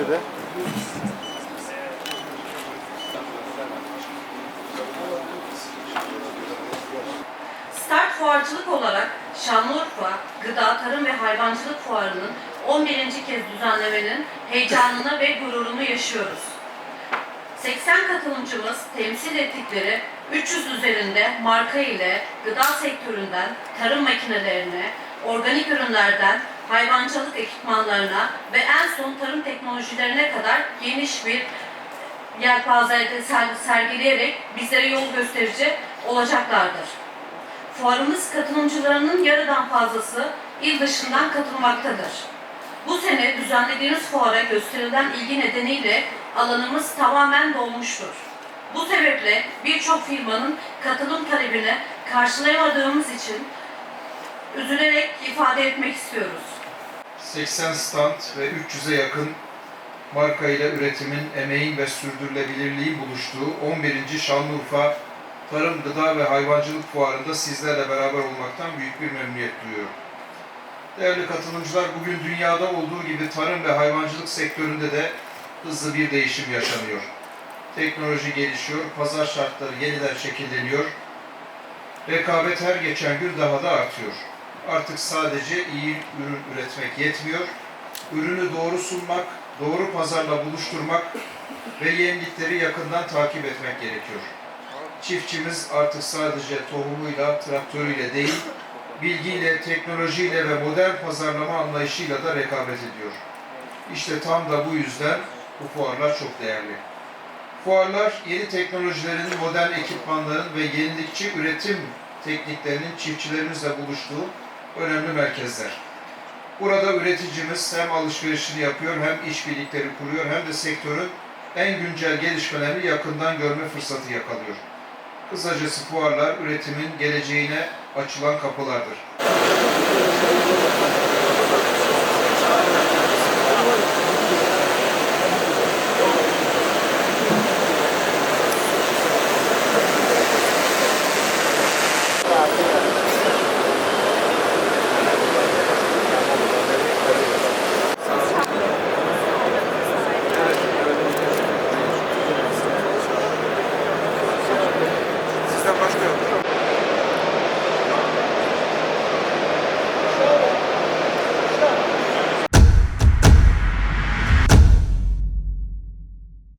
Bahçede. Start Fuarcılık olarak Şanlıurfa Gıda, Tarım ve Hayvancılık Fuarı'nın 11. kez düzenlemenin heyecanını ve gururunu yaşıyoruz. 80 katılımcımız temsil ettikleri 300 üzerinde marka ile gıda sektöründen tarım makinelerine, organik ürünlerden hayvancılık ekipmanlarına ve en son tarım teknolojilerine kadar geniş bir yelpazede ser- sergileyerek bizlere yol gösterici olacaklardır. Fuarımız katılımcılarının yarıdan fazlası il dışından katılmaktadır. Bu sene düzenlediğimiz fuara gösterilen ilgi nedeniyle alanımız tamamen dolmuştur. Bu sebeple birçok firmanın katılım talebini karşılayamadığımız için üzülerek ifade etmek istiyoruz. 80 stand ve 300'e yakın marka ile üretimin, emeğin ve sürdürülebilirliğin buluştuğu 11. Şanlıurfa Tarım, Gıda ve Hayvancılık Fuarı'nda sizlerle beraber olmaktan büyük bir memnuniyet duyuyorum. Değerli katılımcılar, bugün dünyada olduğu gibi tarım ve hayvancılık sektöründe de hızlı bir değişim yaşanıyor. Teknoloji gelişiyor, pazar şartları yeniden şekilleniyor, rekabet her geçen gün daha da artıyor. Artık sadece iyi ürün üretmek yetmiyor, ürünü doğru sunmak, doğru pazarla buluşturmak ve yenilikleri yakından takip etmek gerekiyor. Çiftçimiz artık sadece tohumuyla, traktörüyle değil, bilgiyle, teknolojiyle ve modern pazarlama anlayışıyla da rekabet ediyor. İşte tam da bu yüzden bu fuarlar çok değerli. Fuarlar yeni teknolojilerin, modern ekipmanların ve yenilikçi üretim tekniklerinin çiftçilerimizle buluştuğu önemli merkezler. Burada üreticimiz hem alışverişini yapıyor, hem işbirlikleri kuruyor, hem de sektörün en güncel gelişmelerini yakından görme fırsatı yakalıyor. Kısacası fuarlar üretimin geleceğine açılan kapılardır.